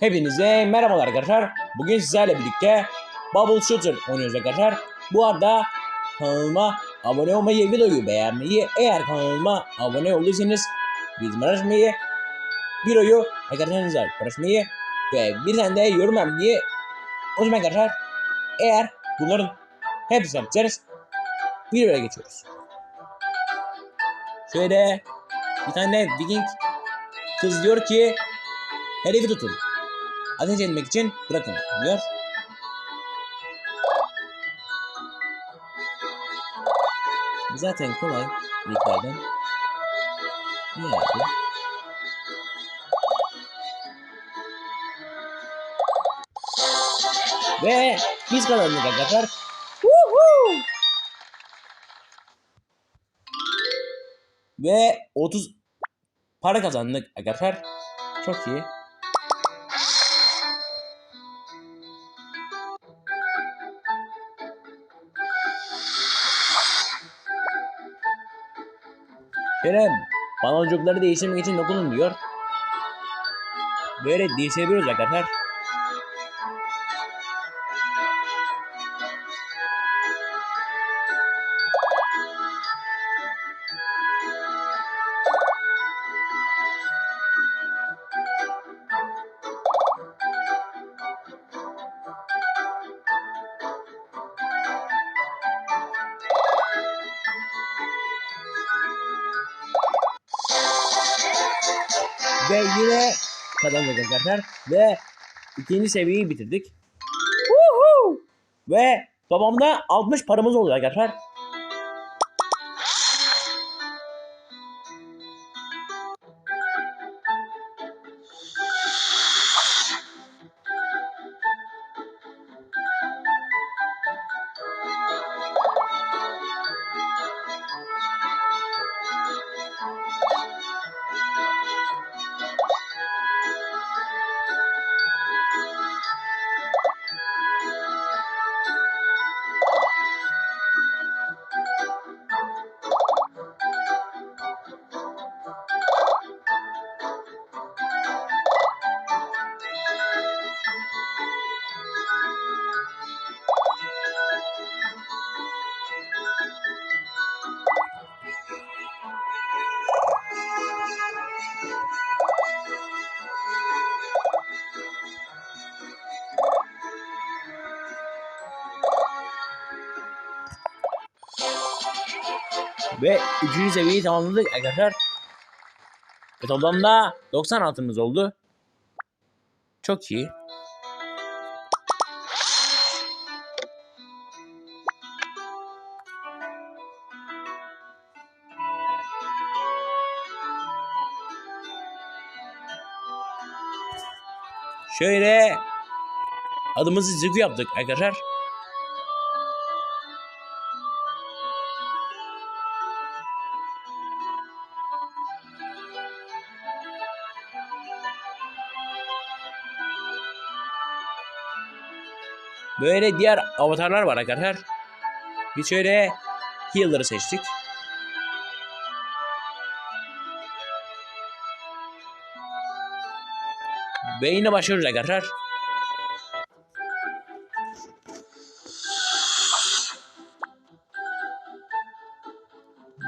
Hepinize merhabalar arkadaşlar. Bugün sizlerle birlikte Bubble Shooter oynuyoruz arkadaşlar. Bu arada kanalıma abone olmayı, videoyu beğenmeyi, eğer kanalıma abone olduysanız bildirim açmayı, videoyu arkadaşlarınızla paylaşmayı ve bir tane de yorum yapmayı unutmayın arkadaşlar. Eğer bunların hepsini yapacağız, videoya geçiyoruz. Şöyle bir tane Viking kız diyor ki hedefi tutun. Ateş etmek için bırakın diyor. Zaten kolay ilklerden. Ne yaptı? Ve biz kazandık arkadaşlar. Ve 30 para kazandık arkadaşlar. Çok iyi. Kerem, baloncukları değiştirmek için dokunun diyor. Böyle değiştirebiliyoruz arkadaşlar. Ve yine kazandık arkadaşlar. Ve ikinci seviyeyi bitirdik. Woohoo! Ve toplamda 60 paramız oldu arkadaşlar. Ve üçüncü seviyeyi tamamladık arkadaşlar. Ve toplamda 90 altımız oldu. Çok iyi. Şöyle adımızı zikri yaptık arkadaşlar. Böyle diğer avatarlar var arkadaşlar. Biz şöyle healer'ı seçtik. Ve yine başlıyoruz arkadaşlar.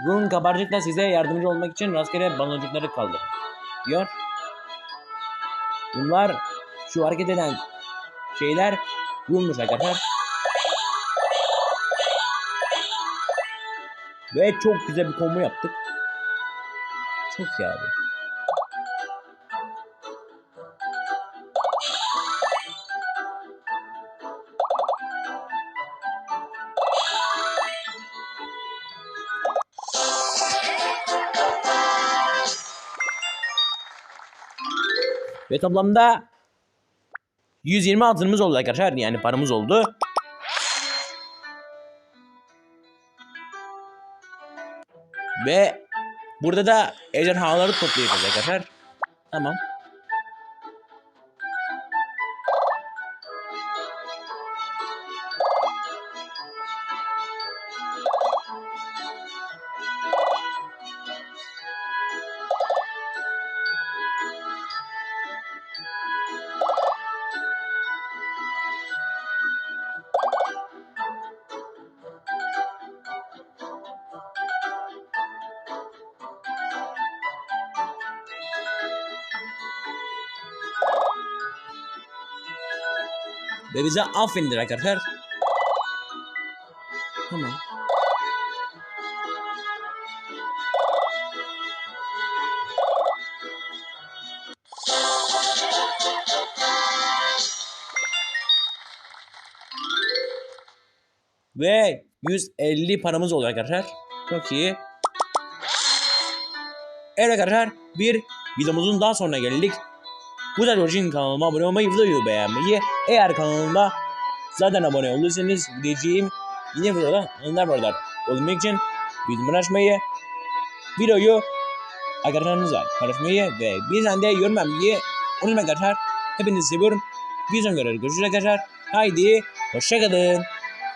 Bunun kabarcıkla size yardımcı olmak için rastgele baloncukları kaldırın. Diyor. Bunlar şu hareket eden şeyler bulmuş arkadaşlar. Ve çok güzel bir combo yaptık. Çok iyi abi. Ve toplamda 120 altınımız oldu arkadaşlar. Yani paramız oldu. Ve burada da ejderhaları toplayacağız arkadaşlar. Tamam. Ve bize affedin arkadaşlar. Tamam. Ve 150 paramız oldu arkadaşlar. Çok iyi. Evet arkadaşlar bir videomuzun daha sonuna geldik. Bu da George'in kanalıma abone olmayı, videoyu beğenmeyi. Eğer kanalıma zaten abone olursanız gideceğim yine videoda anılar varlar. Olmak için bildirim açmayı, videoyu arkadaşlarınızla paylaşmayı ve bir tane de yorum yapmayı unutmayın arkadaşlar. Hepinizi seviyorum. Bir sonraki görüşürüz arkadaşlar. Haydi hoşçakalın.